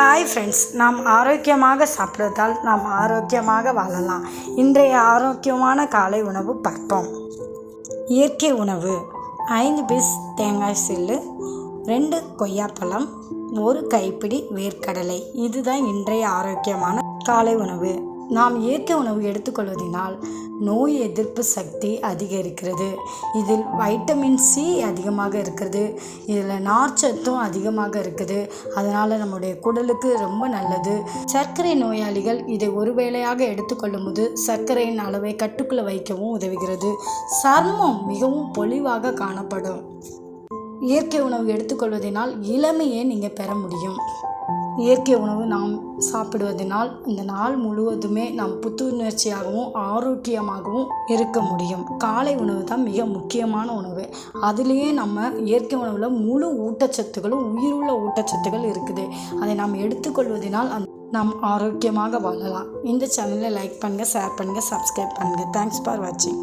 Hi friends நாம் ஆரோக்கியமாக சாப்பிடுவதால் நாம் ஆரோக்கியமாக வாழலாம். இன்றைய ஆரோக்கியமான காலை உணவு பார்ப்போம். இயற்கை உணவு. ஐந்து பீஸ் தேங்காய் சில்லு ரெண்டு கொய்யாப்பழம் ஒரு கைப்பிடி வேர்க்கடலை. இதுதான் இன்றைய ஆரோக்கியமான காலை உணவு. நாம் இயற்கை உணவு எடுத்துக்கொள்வதனால் நோய் எதிர்ப்பு சக்தி அதிகரிக்கிறது. இதில் வைட்டமின் சி அதிகமாக இருக்கிறது. இதில் நார்ச்சத்தும் அதிகமாக இருக்குது. அதனால் நம்முடைய குடலுக்கு ரொம்ப நல்லது. சர்க்கரை நோயாளிகள் இதை ஒரு வேளையாக எடுத்துக்கொள்ளும் போது சர்க்கரையின் அளவை கட்டுக்குள்ளே வைக்கவும் உதவுகிறது. சர்மம் மிகவும் பொலிவாக காணப்படும். இயற்கை உணவு எடுத்துக்கொள்வதனால் இளமையை நீங்கள் பெற முடியும். இயற்கை உணவு நாம் சாப்பிடுவதனால் இந்த நாள் முழுவதுமே நாம் புத்துணர்ச்சியாகவும் ஆரோக்கியமாகவும் இருக்க முடியும். காலை உணவு தான் மிக முக்கியமான உணவு. அதுலேயே நம்ம இயற்கை உணவில் முழு ஊட்டச்சத்துகளும் உயிருள்ள ஊட்டச்சத்துகள் இருக்குது. அதை நாம் எடுத்துக்கொள்வதனால் அந் நாம் ஆரோக்கியமாக வாழலாம். இந்த சேனலை லைக் பண்ணுங்கள் ஷேர் பண்ணுங்கள் சப்ஸ்கிரைப் பண்ணுங்கள் தேங்க்ஸ் ஃபார் வாட்சிங்